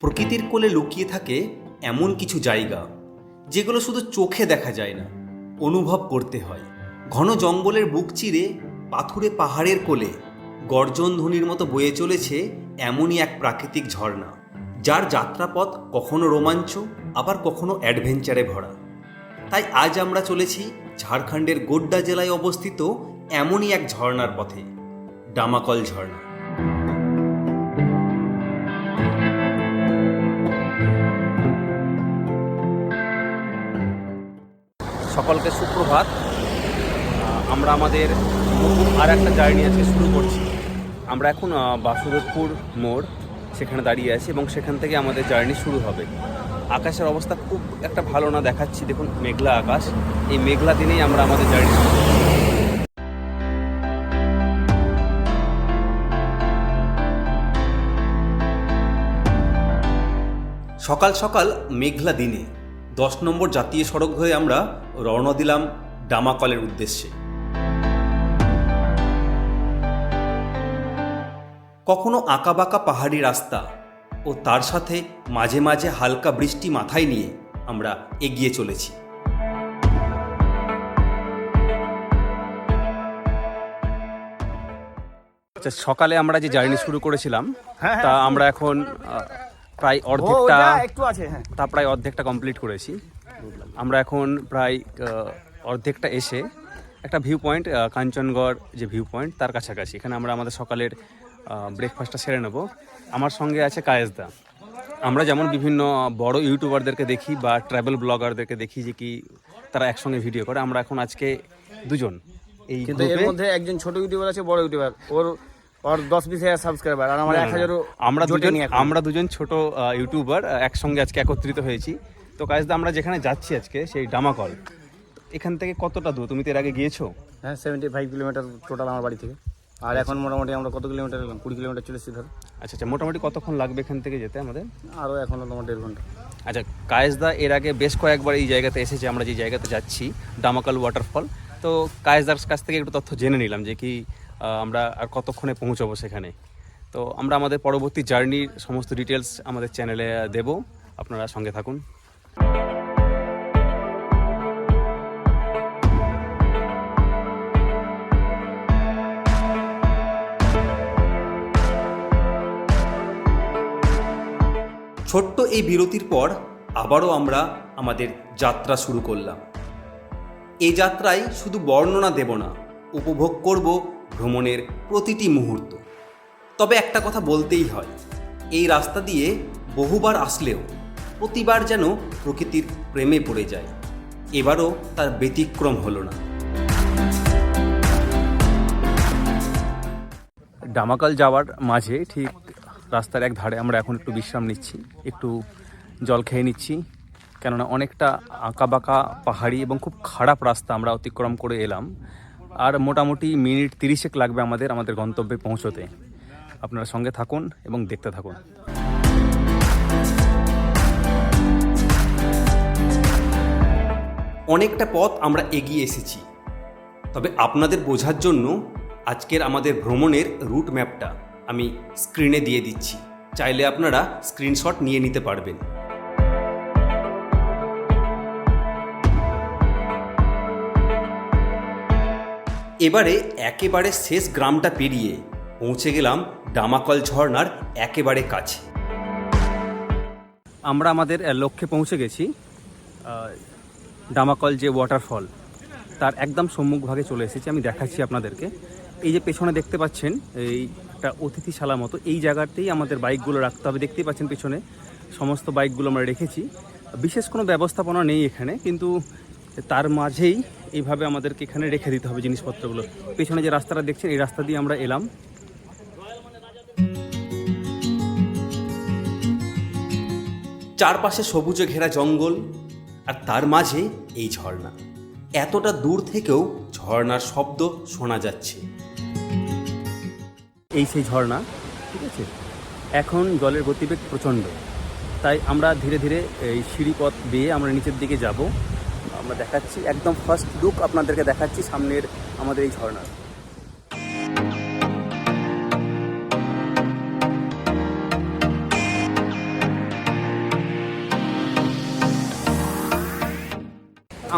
প্রকৃতির কোলে লুকিয়ে থাকে এমন কিছু জায়গা, যেগুলো শুধু চোখে দেখা যায় না, অনুভব করতে হয়। ঘন জঙ্গলের বুক চিরে পাথুরে পাহাড়ের কোলে গর্জন ধ্বনির মতো বয়ে চলেছে এমনই এক প্রাকৃতিক ঝর্ণা, যার যাত্রাপথ কখনো রোমাঞ্চ, আবার কখনো অ্যাডভেঞ্চারে ভরা। তাই আজ আমরা চলেছি ঝাড়খণ্ডের গোড্ডা জেলায় অবস্থিত এমনই এক ঝর্ণার পথে, ডামাকল ঝর্ণা। সকলকে সুপ্রভাত। আমরা আমাদের আর একটা জার্নি আজকে শুরু করছি। আমরা এখন বাসুদেবপুর মোড় সেখানে দাঁড়িয়ে আছি এবং সেখান থেকে আমাদের জার্নি শুরু হবে। আকাশের অবস্থা খুব একটা ভালো না দেখাচ্ছি। দেখুন, মেঘলা আকাশ। এই মেঘলা দিনেই আমরা আমাদের জার্নি শুরু করছি। সকাল সকাল মেঘলা দিনে দশ নম্বর জাতীয় সড়ক হয়ে আমরা রওনা দিলাম ডামাকলের উদ্দেশ্যে। কখনো আঁকাবাঁকা পাহাড়ি রাস্তা ও তার সাথে মাঝে মাঝে হালকা বৃষ্টি মাথায় নিয়ে আমরা এগিয়ে চলেছি। আচ্ছা সকালে আমরা যে জার্নি শুরু করেছিলাম হ্যাঁ, তা আমরা এখন প্রায় অর্ধেকটা একটু আছে হ্যাঁ। তা প্রায় অর্ধেকটা কমপ্লিট করেছি। আমরা এখন প্রায় অর্ধেকটা এসে একটা ভিউ পয়েন্ট কাঞ্চনগড় যে ভিউ পয়েন্ট তার কাছাকাছি। এখানে আমরা আমাদের সকালের ব্রেকফাস্টটা সেরে নেব। আমার সঙ্গে আছে কায়েসদা আমরা যেমন বিভিন্ন বড় ইউটিউবারদেরকে দেখি বা ট্রাভেল ব্লগারদেরকে দেখি যে কি তারা একসঙ্গে ভিডিও করে আমরা এখন আজকে দুজন এই কিন্তু এর মধ্যে একজন ছোট ইউটিউবার আছে বড় ইউটিউবার। ওর ওর দশ বিশ হাজার সাবস্ক্রাইবার আর আমার এক হাজারও আমরা দুজন আমরা দুজন ছোট ইউটিউবার একসঙ্গে আজকে একত্রিত হয়েছি। তো কাজদা আমরা যেখানে যাচ্ছি আজকে সেই ডামাকল এখান থেকে কতটা দূর? তুমি তো এর আগে গিয়েছো? হ্যাঁ সেভেন্টি ফাইভ কিলোমিটার টোটাল আমার বাড়ি থেকে। আর এখন মোটামুটি আমরা কত কিলোমিটার এলাম কুড়ি কিলোমিটার চলে এসেছি ধর। আচ্ছা আচ্ছা মোটামুটি কতক্ষণ লাগবে এখান থেকে যেতে আমাদের? আরও এখনও তোমার দেড় ঘণ্টা। আচ্ছা কায়েসদা এর আগে বেশ কয়েকবার এই জায়গাতে এসেছে আমরা যে জায়গাতে যাচ্ছি ডামাকাল ওয়াটারফল তো কায়েসদার কাছ থেকে একটু তথ্য জেনে নিলাম যে কি আমরা আর কতক্ষণে পৌঁছাবো সেখানে? তো আমরা আমাদের পরবর্তী জার্নির সমস্ত ডিটেলস আমাদের চ্যানেলে দেব। আপনারা সঙ্গে থাকুন। ছোট্ট এই বিরতির পর আবারও আমরা আমাদের যাত্রা শুরু করলাম। এই যাত্রায় শুধু বর্ণনা দেব না, উপভোগ করব ভ্রমণের প্রতিটি মুহূর্ত। তবে একটা কথা বলতেই হয়, এই রাস্তা দিয়ে বহুবার আসলেও প্রতিবার যেন প্রকৃতির প্রেমে পড়ে যায়, এবারও তার ব্যতিক্রম হলো না। ডামাকাল যাওয়ার মাঝে ঠিক রাস্তার এক ধারে আমরা এখন একটু বিশ্রাম নিচ্ছি, একটু জল খেয়ে নিচ্ছি, কেননা অনেকটা আঁকাবাঁকা পাহাড়ি এবং খুব খারাপ রাস্তা আমরা অতিক্রম করে এলাম। আর মোটামুটি মিনিট তিরিশেক লাগবে আমাদের আমাদের গন্তব্যে পৌঁছতে। আপনারা সঙ্গে থাকুন এবং দেখতে থাকুন। অনেকটা পথ আমরা এগিয়ে এসেছি। তবে আপনাদের বোঝার জন্য আজকের আমাদের ভ্রমণের রুট ম্যাপটা আমি স্ক্রিনে দিয়ে দিচ্ছি। চাইলে আপনারা স্ক্রিনশট নিয়ে নিতে পারবেন। এবারে একেবারে শেষ গ্রামটা পেরিয়ে পৌঁছে গেলাম ডামাকল ঝর্নার একেবারে কাছে। আমরা আমাদের লক্ষ্যে পৌঁছে গেছি ডামাকল যে ওয়াটারফল তার একদম সম্মুখভাগে চলে এসেছি, আমি দেখাচ্ছি আপনাদেরকে। এই যে পেছনে দেখতে পাচ্ছেন, এই একটা অতিথিশালা মতো, এই জায়গাতেই আমাদের বাইকগুলো রাখতে হবে, দেখতেই পাচ্ছেন পেছনে সমস্ত বাইকগুলো আমরা রেখেছি। বিশেষ কোনো ব্যবস্থাপনা নেই এখানে, কিন্তু তার মাঝেই এইভাবে আমাদেরকে এখানে রেখে দিতে হবে জিনিসপত্রগুলো। পেছনে যে রাস্তাটা দেখছেন এই রাস্তা দিয়ে আমরা এলাম। চারপাশে সবুজে ঘেরা জঙ্গল আর তার মাঝে এই ঝর্ণা। এতটা দূর থেকেও ঝর্ণার শব্দ শোনা যাচ্ছে। এই সেই ঝর্ণা ঠিক আছে? এখন জলের গতিবেগ প্রচণ্ড। তাই আমরা ধীরে ধীরে এই সিঁড়িপথ বেয়ে আমরা নিচের দিকে যাব। আমরা দেখাচ্ছি। একদম ফার্স্ট লুক আপনাদেরকে দেখাচ্ছি সামনের আমাদের এই ঝর্ণার।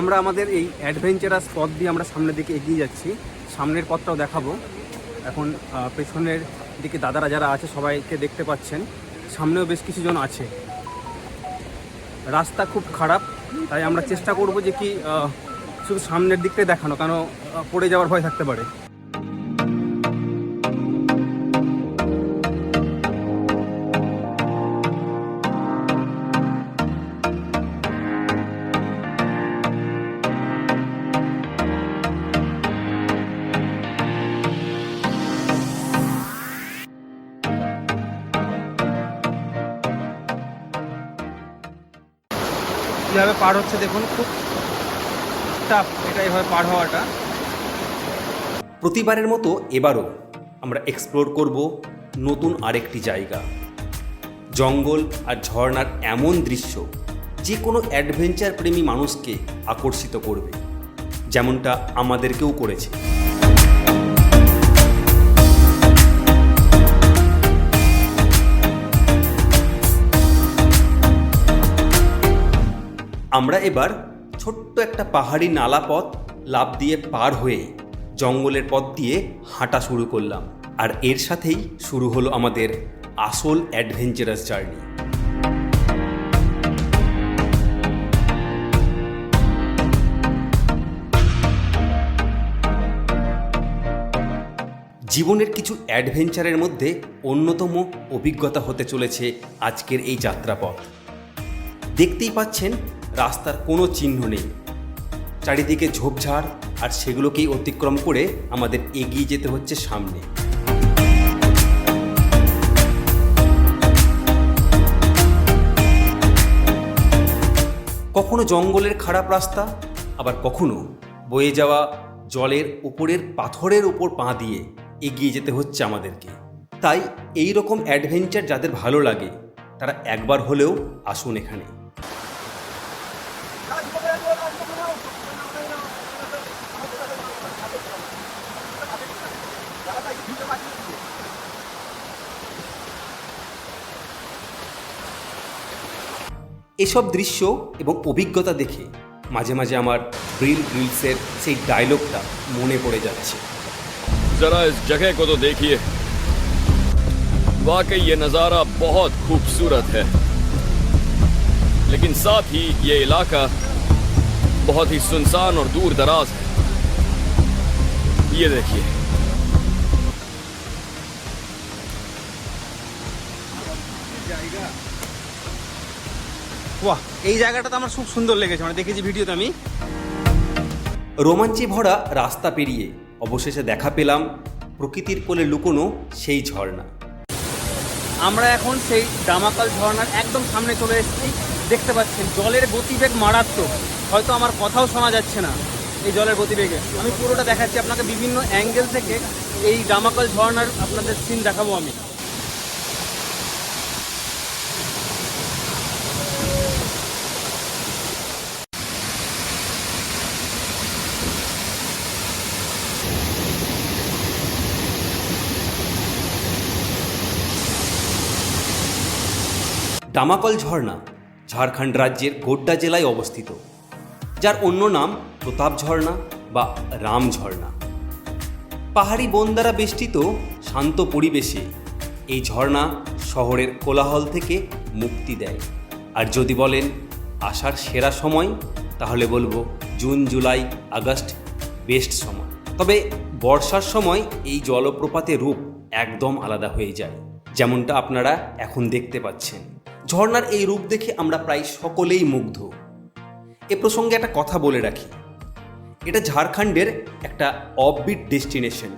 আমরা আমাদের এই অ্যাডভেঞ্চারাস পথ দিয়ে আমরা সামনের দিকে এগিয়ে যাচ্ছি। সামনের পথটাও দেখাবো। এখন পেছনের দিকে দাদারা যারা আছে, সবাইকে দেখতে পাচ্ছেন। সামনেও বেশ কিছুজন আছে। রাস্তা খুব খারাপ। তাই আমরা চেষ্টা করব যে কি শুধু সামনের দিকটাই দেখানো, কেন পড়ে যাওয়ার ভয় থাকতে পারে। কীভাবে পার হচ্ছে দেখুন, খুব টাফ এটা এভাবে পার হওয়াটা। প্রতিবারের মতো এবারও আমরা এক্সপ্লোর করব নতুন আরেকটি জায়গা। জঙ্গল আর ঝর্ণার এমন দৃশ্য যে কোনো অ্যাডভেঞ্চার প্রেমী মানুষকে আকর্ষিত করবে, যেমনটা আমাদেরকেও করেছে। আমরা এবার ছোট্ট একটা পাহাড়ি নালা পথ লাফ দিয়ে পার হয়ে জঙ্গলের পথ দিয়ে হাঁটা শুরু করলাম। আর এর সাথেই শুরু হলো আমাদের আসল অ্যাডভেঞ্চারাস জার্নি জীবনের কিছু অ্যাডভেঞ্চারের মধ্যে অন্যতম অভিজ্ঞতা হতে চলেছে আজকের এই যাত্রাপথ। দেখতেই পাচ্ছেন রাস্তার কোনো চিহ্ন নেই। চারিদিকে ঝোপঝাড় আর সেগুলোকেই অতিক্রম করে আমাদের এগিয়ে যেতে হচ্ছে সামনে। কখনো জঙ্গলের খারাপ রাস্তা, আবার কখনো বয়ে যাওয়া জলের উপরের পাথরের উপর পা দিয়ে এগিয়ে যেতে হচ্ছে আমাদেরকে। তাই এই রকম অ্যাডভেঞ্চার যাদের ভালো লাগে, তারা একবার হলেও আসুন এখানে। এসব দৃশ্য এবং অভিজ্ঞতা দেখে মাঝে মাঝে আমার ব্রিল গ্রিলসের সেই ডায়লগটা মনে পড়ে যাচ্ছে जरा इस जगह को तो देखिए वाकई ये नज़ारा बहुत खूबसूरत है लेकिन साथ ही ये इलाका बहुत ही सुनसान और दूर दराज है ये देखिए বাহ এই জায়গাটা তো আমার খুব সুন্দর লেগেছে মানে দেখেছি ভিডিওতে আমি। রোমাঞ্চে ভরা রাস্তা পেরিয়ে অবশেষে দেখা পেলাম প্রকৃতির কোলে লুকোনো সেই ঝর্ণা। আমরা এখন সেই দামাকাল ঝর্ণার একদম সামনে চলে এসেছি দেখতে পাচ্ছেন জলের গতিবেগ মারাত্মক হয়তো আমার কথাও শোনা যাচ্ছে না এই জলের গতিবেগে। আমি পুরোটা দেখাচ্ছি আপনাকে বিভিন্ন অ্যাঙ্গেল থেকে এই দামাকাল ঝর্ণার আপনাদের সিন দেখাবো আমি। ডামাকল ঝর্ণা, ঝাড়খণ্ড রাজ্যের গোড্ডা জেলায় অবস্থিত, যার অন্য নাম প্রতাপ ঝর্ণা বা রাম ঝর্ণা। পাহাড়ি বন দ্বারা বেষ্টিত শান্ত পরিবেশে এই ঝর্ণা শহরের কোলাহল থেকে মুক্তি দেয়। আর যদি বলেন আসার সেরা সময়, তাহলে বলব জুন, জুলাই, আগস্ট বেস্ট সময়। তবে বর্ষার সময় এই জলপ্রপাতের রূপ একদম আলাদা হয়ে যায়, যেমনটা আপনারা এখন দেখতে পাচ্ছেন। ঝর্ণার এই রূপ দেখে আমরা প্রায় সকলেই মুগ্ধ। এ প্রসঙ্গে একটা কথা বলে রাখি। এটা ঝাড়খণ্ডের একটা অফবিট ডেস্টিনেশন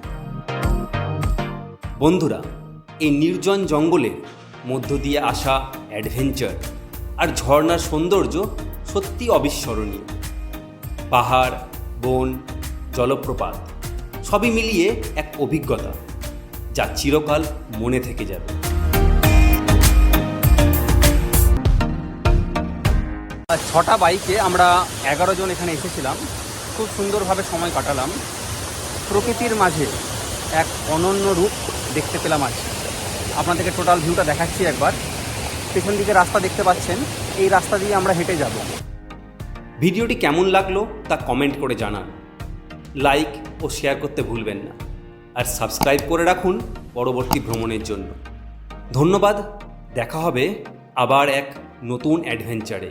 বন্ধুরা, এই নির্জন জঙ্গলের মধ্য দিয়ে আসা অ্যাডভেঞ্চার আর ঝর্ণার সৌন্দর্য সত্যি অবিস্মরণীয়। পাহাড়, বন, জলপ্রপাত সবই মিলিয়ে এক অভিজ্ঞতা যা চিরকাল মনে থেকে যাবে। ছটা বাইকে আমরা এগারো জন এখানে এসেছিলাম। খুব সুন্দরভাবে সময় কাটালাম। প্রকৃতির মাঝে এক অনন্য রূপ দেখতে পেলাম আজ। আপনাদেরকে টোটাল ভিউটা দেখাচ্ছি একবার। পেছন দিকে রাস্তা দেখতে পাচ্ছেন। এই রাস্তা দিয়ে আমরা হেঁটে যাব। ভিডিওটি কেমন লাগল তা কমেন্ট করে জানান। লাইক ও শেয়ার করতে ভুলবেন না। আর সাবস্ক্রাইব করে রাখুন পরবর্তী ভ্রমণের জন্য। ধন্যবাদ। দেখা হবে আবার এক নতুন অ্যাডভেঞ্চারে